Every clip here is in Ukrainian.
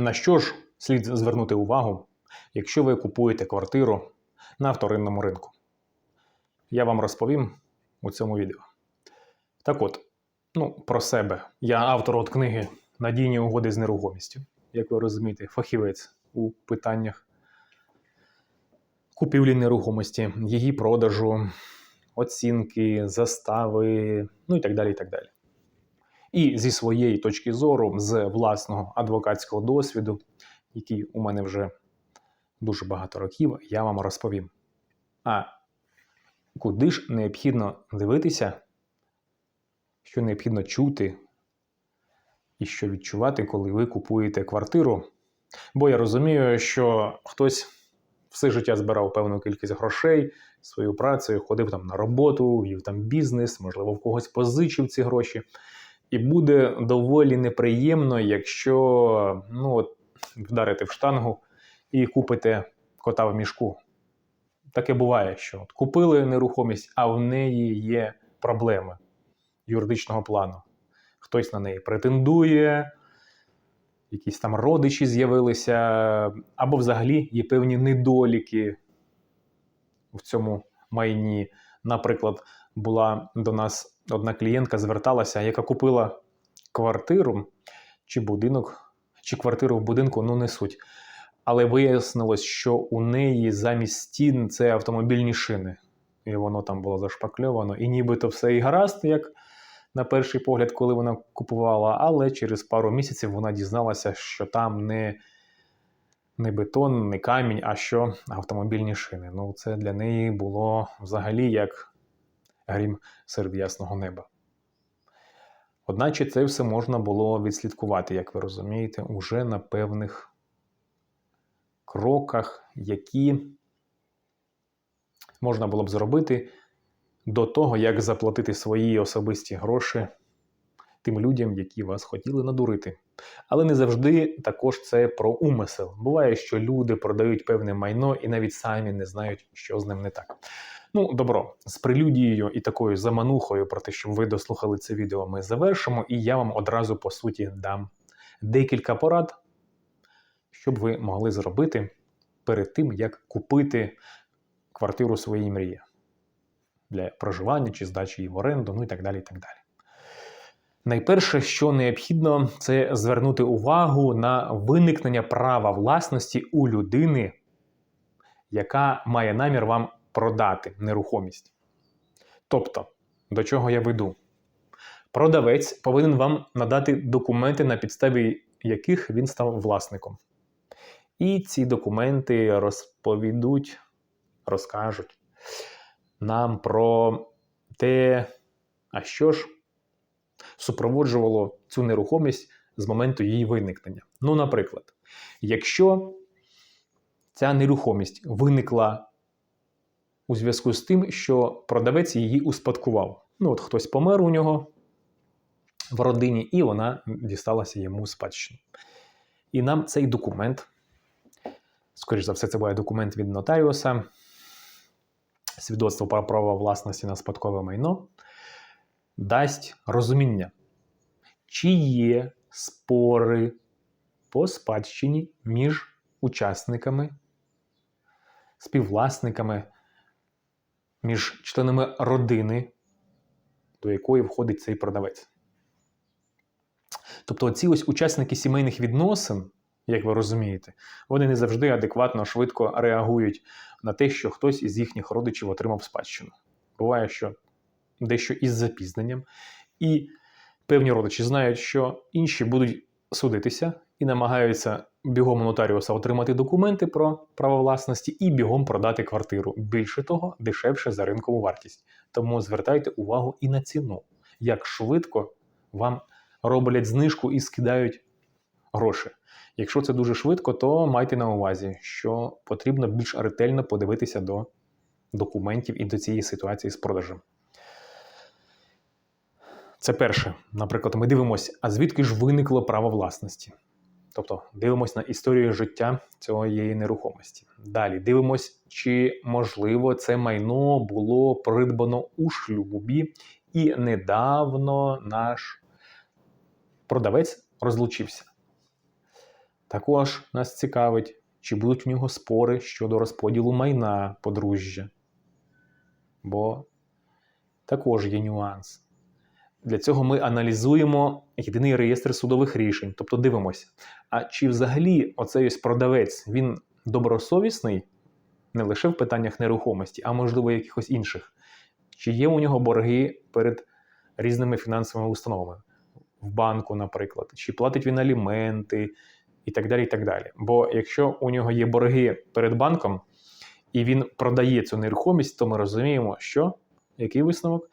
На що ж слід звернути увагу, якщо ви купуєте квартиру на вторинному ринку? Я вам розповім у цьому відео. Так от, ну, про себе. Я автор от книги Надійні угоди з нерухомістю. Як ви розумієте, фахівець у питаннях купівлі нерухомості, її продажу, оцінки, застави, ну і так далі. І так далі. І зі своєї точки зору, з власного адвокатського досвіду, який у мене вже дуже багато років, я вам розповім. А куди ж необхідно дивитися, що необхідно чути і що відчувати, коли ви купуєте квартиру. Бо я розумію, що хтось все життя збирав певну кількість грошей свою працею, ходив там на роботу, вів там бізнес, можливо, в когось позичив ці гроші. І буде доволі неприємно, якщо ну, от, вдарите в штангу і купите кота в мішку. Таке буває, що от купили нерухомість, а в неї є проблеми юридичного плану. Хтось на неї претендує, якісь там родичі з'явилися, або взагалі є певні недоліки в цьому майні. Наприклад, була до нас одна клієнтка зверталася, яка купила квартиру чи будинок, чи квартиру в будинку, ну не суть. Але вияснилось, що у неї замість стін це автомобільні шини. І воно там було зашпакльовано. І нібито все і гаразд, як на перший погляд, коли вона купувала, але через пару місяців вона дізналася, що там не не бетон, не камінь, а що автомобільні шини. Ну, це для неї було взагалі як грім серед ясного неба. Одначе це все можна було відслідкувати, як ви розумієте, уже на певних кроках, які можна було б зробити до того, як заплатити свої особисті гроші тим людям, які вас хотіли надурити. Але не завжди також це про умисел. Буває, що люди продають певне майно і навіть самі не знають, що з ним не так. Ну, добро, з прелюдією і такою заманухою про те, щоб ви дослухали це відео, ми завершимо, і я вам одразу по суті дам декілька порад, щоб ви могли зробити перед тим, як купити квартиру своєї мрії для проживання чи здачі її в оренду, ну і так далі. і так далі. Найперше, що необхідно, це звернути увагу на виникнення права власності у людини, яка має намір вам продати нерухомість. Тобто, до чого я веду? Продавець повинен вам надати документи, на підставі яких він став власником. І ці документи розповідуть, розкажуть нам про те, а що ж супроводжувало цю нерухомість з моменту її виникнення. Ну, наприклад, якщо ця нерухомість виникла у зв'язку з тим, що продавець її успадкував. Ну, от хтось помер у нього в родині, і вона дісталася йому спадщину. І нам цей документ, скоріш за все, це буде документ від нотаріуса, свідоцтво про право власності на спадкове майно, дасть розуміння, чи є спори по спадщині між учасниками, співвласниками, між членами родини, до якої входить цей продавець. Тобто, ці ось учасники сімейних відносин, як ви розумієте, вони не завжди адекватно, швидко реагують на те, що хтось із їхніх родичів отримав спадщину. Буває, що дещо із запізненням, і певні родичі знають, що інші будуть судитися і намагаються бігом нотаріуса отримати документи про право власності і бігом продати квартиру. Більше того, дешевше за ринкову вартість. Тому звертайте увагу і на ціну, як швидко вам роблять знижку і скидають гроші. Якщо це дуже швидко, то майте на увазі, що потрібно більш ретельно подивитися до документів і до цієї ситуації з продажем. Це перше. Наприклад, ми дивимося, а звідки ж виникло право власності? Тобто дивимося на історію життя цієї нерухомості. Далі дивимось, чи можливо це майно було придбано у шлюбі, і недавно наш продавець розлучився. Також нас цікавить, чи будуть в нього спори щодо розподілу майна подружжя. Бо також є нюанс. Для цього ми аналізуємо єдиний реєстр судових рішень, тобто дивимося, а чи взагалі оцей ось продавець він добросовісний не лише в питаннях нерухомості, а можливо якихось інших. Чи є у нього борги перед різними фінансовими установами в банку, наприклад, чи платить він аліменти і так далі. і так далі. Бо якщо у нього є борги перед банком і він продає цю нерухомість, то ми розуміємо, що який висновок?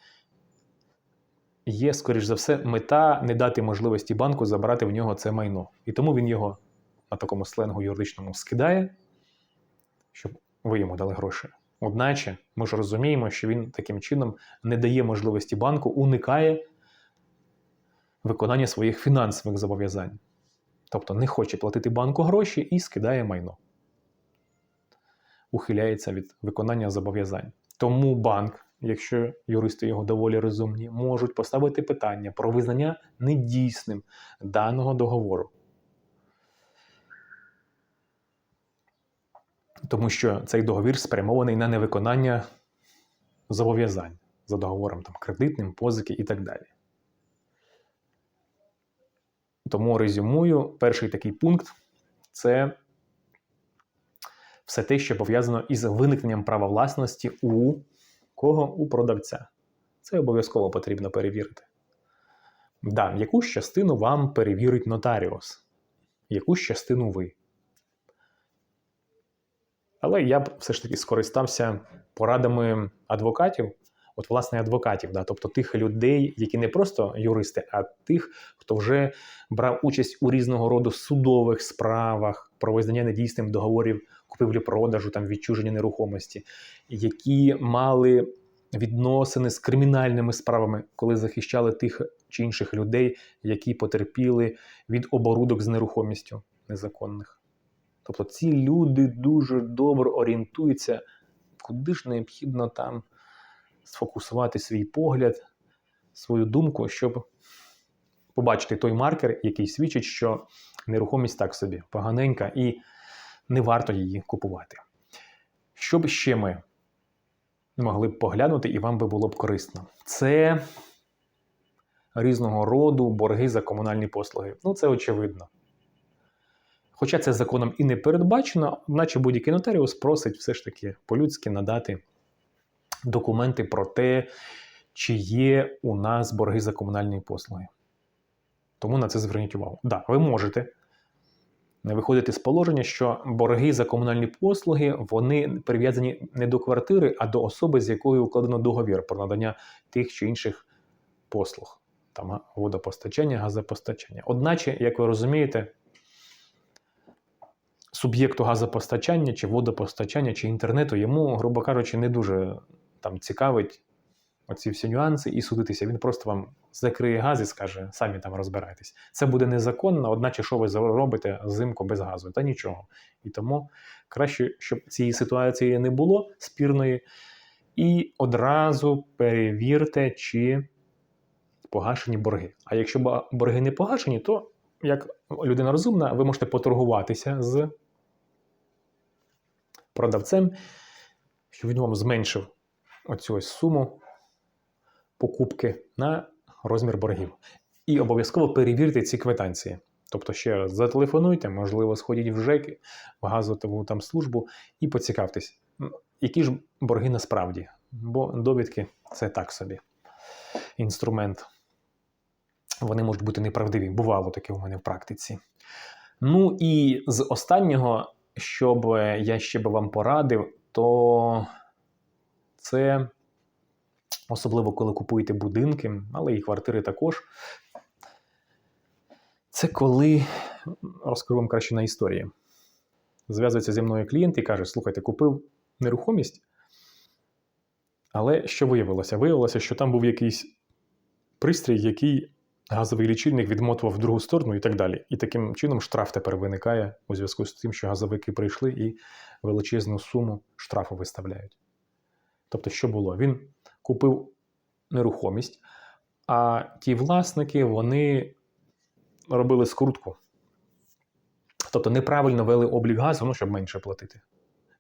Є, скоріш за все, мета не дати можливості банку забрати в нього це майно. І тому він його на такому сленгу юридичному скидає, щоб ви йому дали гроші. Одначе ми ж розуміємо, що він таким чином не дає можливості банку, уникає виконання своїх фінансових зобов'язань. Тобто не хоче платити банку гроші і скидає майно. Ухиляється від виконання зобов'язань. Тому банк, якщо юристи його доволі розумні, можуть поставити питання про визнання недійсним даного договору. Тому що цей договір спрямований на невиконання зобов'язань за договором там, кредитним, позики і так далі. Тому резюмую, перший такий пункт це все те, що пов'язано із виникненням права власності у кого? У продавця. Це обов'язково потрібно перевірити. Да, якусь частину вам перевірить нотаріус, якусь частину ви. Але я б все ж таки скористався порадами адвокатів, от, власне, адвокатів, да, тобто тих людей, які не просто юристи, а тих, хто вже брав участь у різного роду судових справах про визнання недійсним договорів купівлі-продажу, там відчуження нерухомості, які мали відносини з кримінальними справами, коли захищали тих чи інших людей, які потерпіли від оборудок з нерухомістю незаконних. Тобто ці люди дуже добре орієнтуються, куди ж необхідно там сфокусувати свій погляд, свою думку, щоб побачити той маркер, який свідчить, що нерухомість так собі поганенька і не варто її купувати. Що б ще ми могли б поглянути, і вам би було б корисно? Це різного роду борги за комунальні послуги. Ну, це очевидно. Хоча це законом і не передбачено, наче будь-який нотаріус просить все ж таки по-людськи надати документи про те, чи є у нас борги за комунальні послуги. Тому на це зверніть увагу. Так, да, ви можете виходити з положення, що борги за комунальні послуги вони прив'язані не до квартири, а до особи, з якою укладено договір про надання тих чи інших послуг, там водопостачання, газопостачання. Одначе, як ви розумієте, суб'єкту газопостачання, чи водопостачання, чи інтернету, йому, грубо кажучи, не дуже там цікавить оці всі нюанси і судитися. Він просто вам закриє газ і скаже, самі там розбирайтесь. Це буде незаконно, одначе, що ви робите взимку без газу, та нічого. І тому краще, щоб цієї ситуації не було спірної. І одразу перевірте, чи погашені борги. А якщо борги не погашені, то як людина розумна, ви можете поторгуватися з продавцем, щоб він вам зменшив оцю суму покупки на розмір боргів. І обов'язково перевірте ці квитанції. Тобто, ще раз зателефонуйте, можливо, сходіть в ЖЕКи, в газову там службу і поцікавтесь, які ж борги насправді. Бо довідки це так собі інструмент. Вони можуть бути неправдиві. Бувало таке у мене в практиці. Ну і з останнього, що я ще би вам порадив, то це особливо коли купуєте будинки, але і квартири також. Це коли розкажу вам краще на історії. Зв'язується зі мною клієнт і каже: слухайте, купив нерухомість. Але що виявилося? Виявилося, що там був якийсь пристрій, який газовий лічильник відмотував в другу сторону і так далі. І таким чином штраф тепер виникає у зв'язку з тим, що газовики прийшли і величезну суму штрафу виставляють. Тобто, що було? Він купив нерухомість, а ті власники вони робили скрутку. Тобто неправильно вели облік газу, ну, щоб менше платити.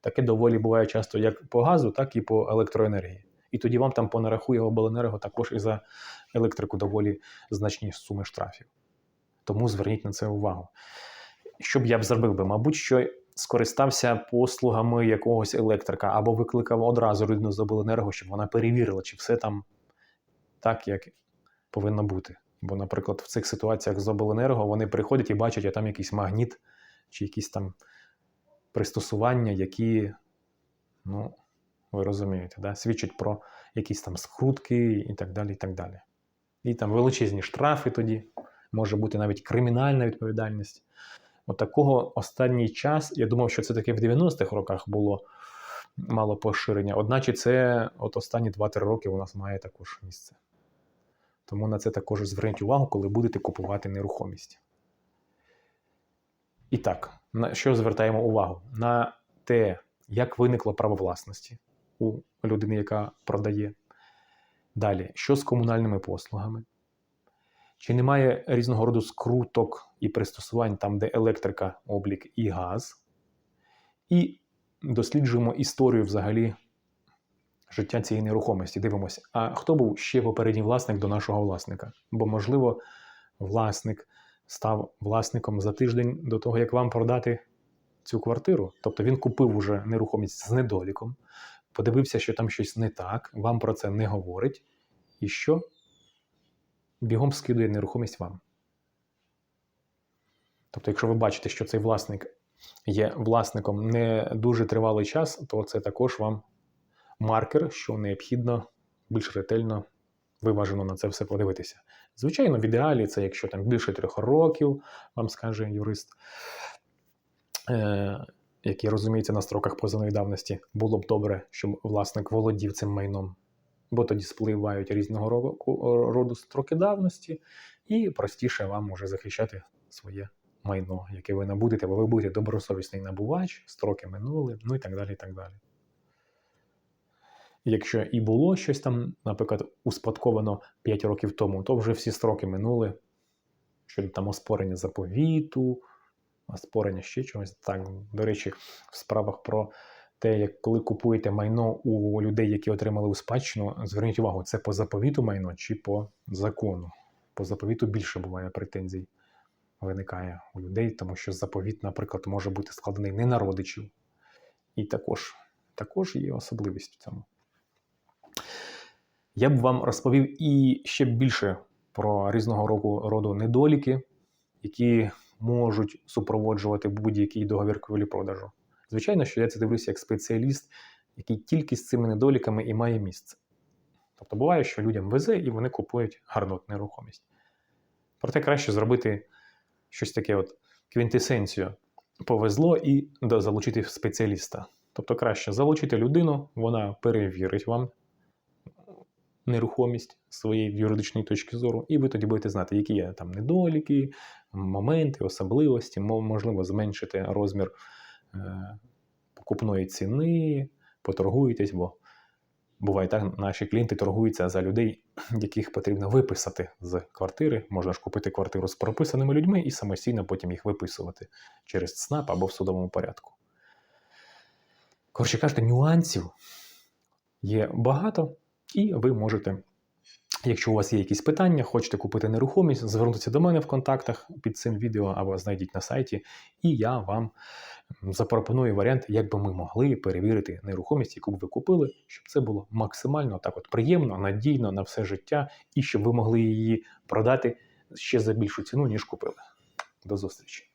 Таке доволі буває часто як по газу, так і по електроенергії. І тоді вам там понарахує обленерго також і за електрику доволі значні суми штрафів. Тому зверніть на це увагу. Що б я б зробив би? Мабуть, що скористався послугами якогось електрика або викликав одразу людину з обленерго, щоб вона перевірила, чи все там так, як повинно бути. Бо, наприклад, в цих ситуаціях з обленерго вони приходять і бачать, а там якийсь магніт чи якісь там пристосування, які, ну, ви розумієте, да? свідчать про якісь там скрутки і так далі. І так далі. І там величезні штрафи тоді, може бути навіть кримінальна відповідальність. От такого останній час, я думав, що це таке в 90-х роках було мало поширення. Одначе це от останні 2-3 роки у нас має також місце. Тому на це також зверніть увагу, коли будете купувати нерухомість. І так, на що звертаємо увагу? На те, як виникло право власності у людини, яка продає. Далі, що з комунальними послугами? Чи немає різного роду скруток і пристосувань там, де електрика, облік і газ? І досліджуємо історію взагалі життя цієї нерухомості. Дивимося, а хто був ще попередній власник до нашого власника? Бо, можливо, власник став власником за тиждень до того, як вам продати цю квартиру. Тобто він купив уже нерухомість з недоліком, подивився, що там щось не так, вам про це не говорить. І що? Бігом скидує нерухомість вам. Тобто, якщо ви бачите, що цей власник є власником не дуже тривалий час, то це також вам маркер, що необхідно більш ретельно виважено на це все подивитися. Звичайно, в ідеалі це якщо там більше трьох років, вам скаже юрист, е, який розуміється на строках позовної давності, було б добре, щоб власник володів цим майном, бо тоді спливають різного року- роду строки давності, і простіше вам може захищати своє майно, яке ви набудете, бо ви будете добросовісний набувач, строки минули, ну і так далі. і так далі. Якщо і було щось там, наприклад, успадковано 5 років тому, то вже всі строки минули. Щодо там оспорення заповіту, оспорення ще чогось. Так, до речі, в справах про те, як коли купуєте майно у людей, які отримали у спадщину, зверніть увагу, це по заповіту майно чи по закону. По заповіту більше буває претензій виникає у людей, тому що заповіт, наприклад, може бути складений не на родичів. І також, також є особливість в цьому. Я б вам розповів і ще більше про різного року роду недоліки, які можуть супроводжувати будь-який договір купівлі-продажу. Звичайно, що я це дивлюся як спеціаліст, який тільки з цими недоліками і має місце. Тобто буває, що людям везе і вони купують гарну нерухомість. Проте краще зробити щось таке от квінтесенцію. Повезло і да, залучити спеціаліста. Тобто краще залучити людину, вона перевірить вам нерухомість своєї юридичної точки зору, і ви тоді будете знати, які є там недоліки, моменти, особливості, можливо, зменшити розмір покупної ціни, поторгуєтесь, бо буває так, наші клієнти торгуються за людей, яких потрібно виписати з квартири. Можна ж купити квартиру з прописаними людьми і самостійно потім їх виписувати через ЦНАП або в судовому порядку. Коротше кажучи, нюансів є багато, і ви можете, якщо у вас є якісь питання, хочете купити нерухомість, звернутися до мене в контактах під цим відео або знайдіть на сайті, і я вам запропоную варіант, як би ми могли перевірити нерухомість, яку б ви купили, щоб це було максимально так от приємно, надійно на все життя, і щоб ви могли її продати ще за більшу ціну, ніж купили. До зустрічі!